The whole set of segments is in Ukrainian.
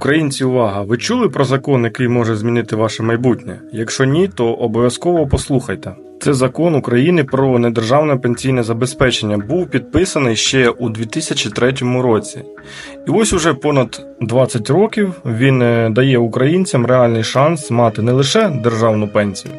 Українці, увага! Ви чули про закон, який може змінити ваше майбутнє? Якщо ні, то обов'язково послухайте. Це закон України про недержавне пенсійне забезпечення був підписаний ще у 2003 році. І ось уже понад 20 років він е, дає українцям реальний шанс мати не лише державну пенсію,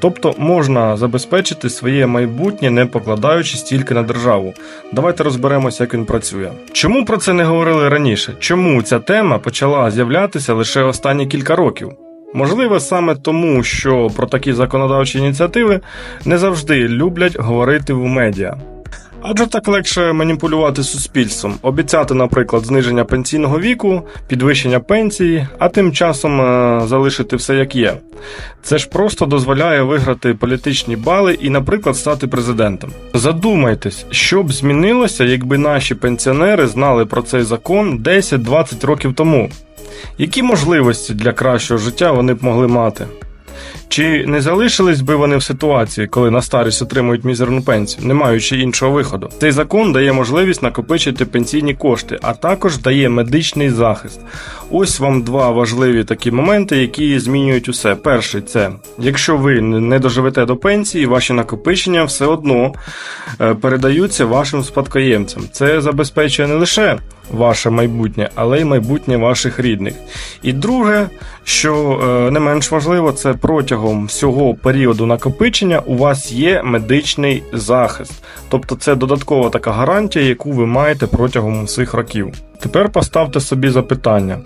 тобто можна забезпечити своє майбутнє, не покладаючись тільки на державу. Давайте розберемося, як він працює. Чому про це не говорили раніше? Чому ця тема почала з'являтися лише останні кілька років? Можливо, саме тому, що про такі законодавчі ініціативи не завжди люблять говорити в медіа. Адже так легше маніпулювати суспільством, обіцяти, наприклад, зниження пенсійного віку, підвищення пенсії, а тим часом е, залишити все як є. Це ж просто дозволяє виграти політичні бали і, наприклад, стати президентом. Задумайтесь, що б змінилося, якби наші пенсіонери знали про цей закон 10-20 років тому. Які можливості для кращого життя вони б могли мати? Чи не залишились би вони в ситуації, коли на старість отримують мізерну пенсію, не маючи іншого виходу? Цей закон дає можливість накопичити пенсійні кошти, а також дає медичний захист. Ось вам два важливі такі моменти, які змінюють усе. Перший це якщо ви не доживете до пенсії, ваші накопичення все одно е, передаються вашим спадкоємцям. Це забезпечує не лише ваше майбутнє, але й майбутнє ваших рідних. І друге, що е, не менш важливо, це протягом всього періоду накопичення у вас є медичний захист. Тобто це додаткова така гарантія, яку ви маєте протягом усіх років. Тепер поставте собі запитання.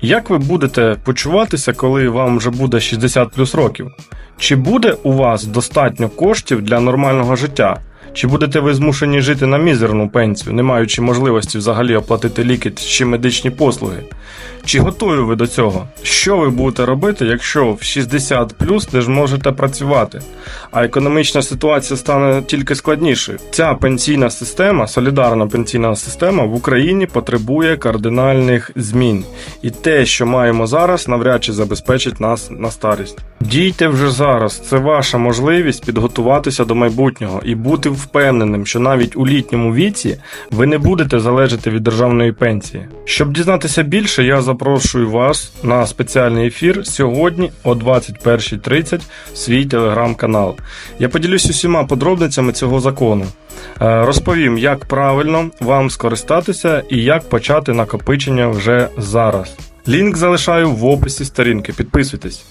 Як ви будете почуватися, коли вам вже буде 60 плюс років? Чи буде у вас достатньо коштів для нормального життя? Чи будете ви змушені жити на мізерну пенсію, не маючи можливості взагалі оплатити ліки чи медичні послуги? Чи готові ви до цього? Що ви будете робити, якщо в 60 плюс не зможете працювати, а економічна ситуація стане тільки складнішою? Ця пенсійна система, солідарна пенсійна система в Україні потребує кардинальних змін, і те, що маємо зараз, навряд чи забезпечить нас на старість. Дійте вже зараз, це ваша можливість підготуватися до майбутнього і бути впевненим, що навіть у літньому віці ви не будете залежати від державної пенсії. Щоб дізнатися більше, я запрошую вас на спеціальний ефір сьогодні о 21.30 в свій телеграм-канал. Я поділюсь усіма подробницями цього закону. Е, Розповім, як правильно вам скористатися і як почати накопичення вже зараз. Лінк залишаю в описі сторінки. Підписуйтесь.